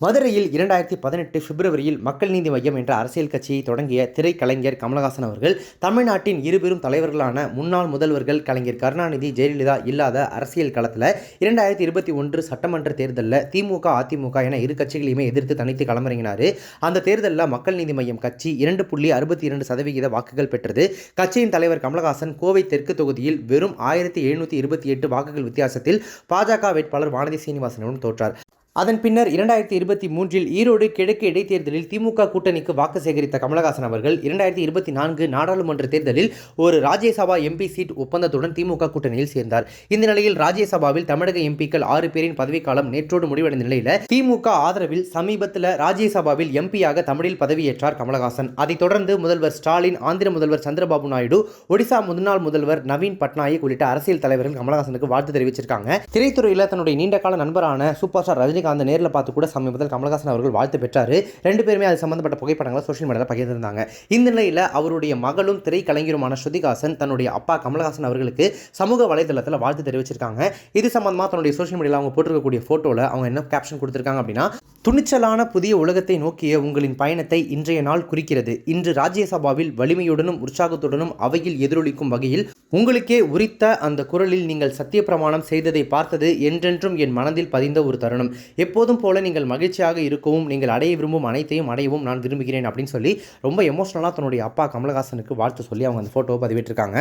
மதுரையில் இரண்டாயிரத்தி பதினெட்டு பிப்ரவரியில் மக்கள் நீதி மையம் என்ற அரசியல் கட்சியை தொடங்கிய திரைக்கலைஞர் கமலஹாசன் அவர்கள் தமிழ்நாட்டின் இருபெரும் தலைவர்களான முன்னாள் முதல்வர்கள் கலைஞர் கருணாநிதி ஜெயலலிதா இல்லாத அரசியல் களத்தில் இரண்டாயிரத்தி இருபத்தி ஒன்று சட்டமன்ற தேர்தலில் திமுக அதிமுக என இரு கட்சிகளையுமே எதிர்த்து தனித்து களமிறங்கினார். அந்த தேர்தலில் மக்கள் நீதி மையம் கட்சி இரண்டு புள்ளி அறுபத்தி இரண்டு சதவிகித வாக்குகள் பெற்றது. கட்சியின் தலைவர் கமலஹாசன் கோவை தெற்கு தொகுதியில் வெறும் ஆயிரத்தி எழுநூற்றி இருபத்தி எட்டு வாக்குகள் வித்தியாசத்தில் பாஜக வேட்பாளர் வானதி சீனிவாசனிடம் தோற்றார். அதன் பின்னர் இரண்டாயிரத்தி இருபத்தி மூன்றில் ஈரோடு கிழக்கு இடைத்தேர்தலில் திமுக கூட்டணிக்கு வாக்கு சேகரித்த கமலஹாசன் அவர்கள் இரண்டாயிரத்தி இருபத்தி நான்கு நாடாளுமன்ற தேர்தலில் ஒரு ராஜ்யசபா எம்பி சீட் ஒப்பந்தத்துடன் திமுக கூட்டணியில் சேர்ந்தார். இந்த நிலையில் ராஜ்யசபாவில் தமிழக எம்பிக்கள் ஆறு பேரின் பதவிக்காலம் நேற்றோடு முடிவடைந்த நிலையில் திமுக ஆதரவில் சமீபத்தில் ராஜ்யசபாவில் எம்பியாக தமிழில் பதவியேற்றார் கமலஹாசன். அதைத் தொடர்ந்து முதல்வர் ஸ்டாலின் ஆந்திர முதல்வர் சந்திரபாபு நாயுடு ஒடிசா முன்னாள் முதல்வர் நவீன் பட்நாயக் உள்ளிட்ட அரசியல் தலைவர்கள் கமலஹாசனுக்கு வாழ்த்து தெரிவிச்சிருக்காங்க. திரைத்துறையில் தன்னுடைய நீண்டகால நண்பரான சூப்பர் ஸ்டார் ரஜினிகாந்த் நேரில் பார்த்து கூட சமீபத்தில் கமலஹாசன் அவர்கள் வாழ்த்து பெற்றார். ரெண்டு பேருமே அது சம்பந்தப்பட்ட புகைப்படங்களை சோஷியல் மீடியாவில் பகிர்ந்திருந்தாங்க. இந்த நிலையில் அவருடைய மகளும் திரைக்கலைஞருமான ஸ்ருதிகாசன் தன்னுடைய அப்பா கமலஹாசன் அவர்களுக்கு சமூக வலைதளத்தில் வாழ்த்து தெரிவிச்சிருக்காங்க. இது சம்பந்தமாக தன்னுடைய சோஷியல் மீடியாவில் அவங்க போட்டிருக்கக்கூடிய ஃபோட்டோவில் அவங்க என்ன கேப்ஷன் கொடுத்துருக்காங்க அப்படின்னா துணிச்சலான புதிய உலகத்தை நோக்கிய உங்களின் பயணத்தை இன்றைய நாள் குறிக்கிறது. இன்று ராஜ்யசபாவில் வலிமையுடனும் உற்சாகத்துடனும் அவையில் எதிரொலிக்கும் வகையில் உங்களுக்கே உரித்த அந்த குரலில் நீங்கள் சத்திய பிரமாணம் செய்ததை பார்த்தது என்றென்றும் என் மனதில் பதிந்த ஒரு தருணம். எப்போதும் போல நீங்கள் மகிழ்ச்சியாக இருக்கவும் நீங்கள் அடைய விரும்பும் அனைத்தையும் அடையவும் நான் விரும்புகிறேன் அப்படின்னு சொல்லி ரொம்ப எமோஷனலாக தன்னுடைய அப்பா கமலஹாசனுக்கு வாழ்த்து சொல்லி அவங்க அந்த ஃபோட்டோவை பதிவிட்டிருக்காங்க.